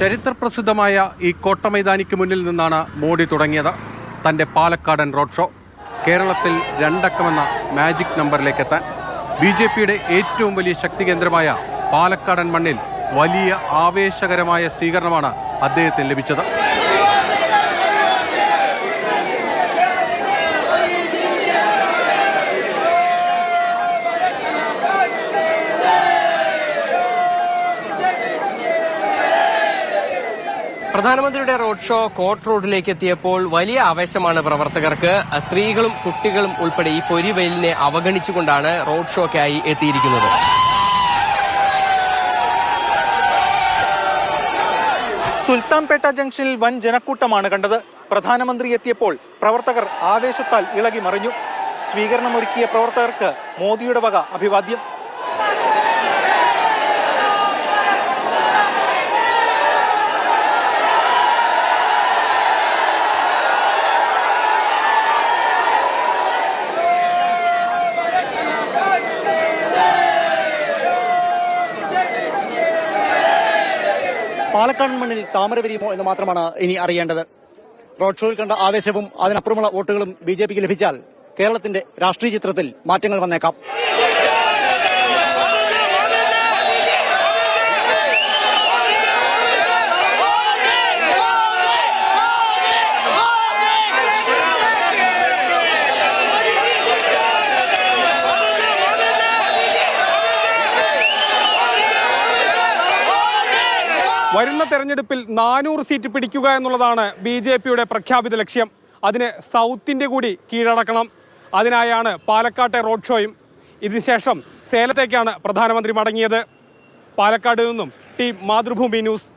ചരിത്രപ്രസിദ്ധമായ ഈ കോട്ടമൈതാനിക്ക് മുന്നിൽ നിന്നാണ് മോഡി തുടങ്ങിയത്. തന്റെ പാലക്കാടൻ റോഡ് ഷോ കേരളത്തിൽ രണ്ടക്കമെന്ന മാജിക് നമ്പറിലേക്ക് എത്താൻ. ബി ജെ പിയുടെ ഏറ്റവും വലിയ ശക്തി കേന്ദ്രമായ പാലക്കാടൻ മണ്ണിൽ വലിയ ആവേശകരമായ സ്വീകരണമാണ് അദ്ദേഹത്തിന് ലഭിച്ചത്. പ്രധാനമന്ത്രിയുടെ റോഡ് ഷോ കോട്ട് റോഡിലേക്ക് എത്തിയപ്പോൾ വലിയ ആവേശമാണ് പ്രവർത്തകർക്ക്. സ്ത്രീകളും കുട്ടികളും ഉൾപ്പെടെ ഈ പൊരിവെയിലിനെ അവഗണിച്ചുകൊണ്ടാണ് റോഡ് ഷോക്കായി എത്തിയിരിക്കുന്നത്. സുൽത്താൻപേട്ട ജംഗ്ഷനിൽ വൻ ജനക്കൂട്ടമാണ് കണ്ടത്. പ്രധാനമന്ത്രി എത്തിയപ്പോൾ പ്രവർത്തകർ ആവേശത്താൽ ഇളകി മറിഞ്ഞു. സ്വീകരണമൊരുക്കിയ പ്രവർത്തകർക്ക് മോദിയുടെ വക അഭിവാദ്യം. പാലക്കാട് മണ്ണിൽ താമര വിരിയുമോ എന്ന് മാത്രമാണ് ഇനി അറിയേണ്ടത്. റോഡ് ഷോയിൽ കണ്ട ആവേശവും അതിനപ്പുറമുള്ള വോട്ടുകളും ബി ലഭിച്ചാൽ കേരളത്തിന്റെ രാഷ്ട്രീയ ചിത്രത്തിൽ മാറ്റങ്ങൾ വന്നേക്കാം. വരുന്ന തെരഞ്ഞെടുപ്പിൽ നാനൂറ് സീറ്റ് പിടിക്കുക എന്നുള്ളതാണ് ബി ജെ പിയുടെ പ്രഖ്യാപിത ലക്ഷ്യം. അതിന് സൗത്തിന്റെ കൂടി കീഴടക്കണം. അതിനായാണ് പാലക്കാട്ടെ റോഡ് ഷോയും. ഇതിനുശേഷം സേലത്തേക്കാണ് പ്രധാനമന്ത്രി മടങ്ങിയത്. പാലക്കാട് നിന്നും ടീം. മാതൃഭൂമി ന്യൂസ്.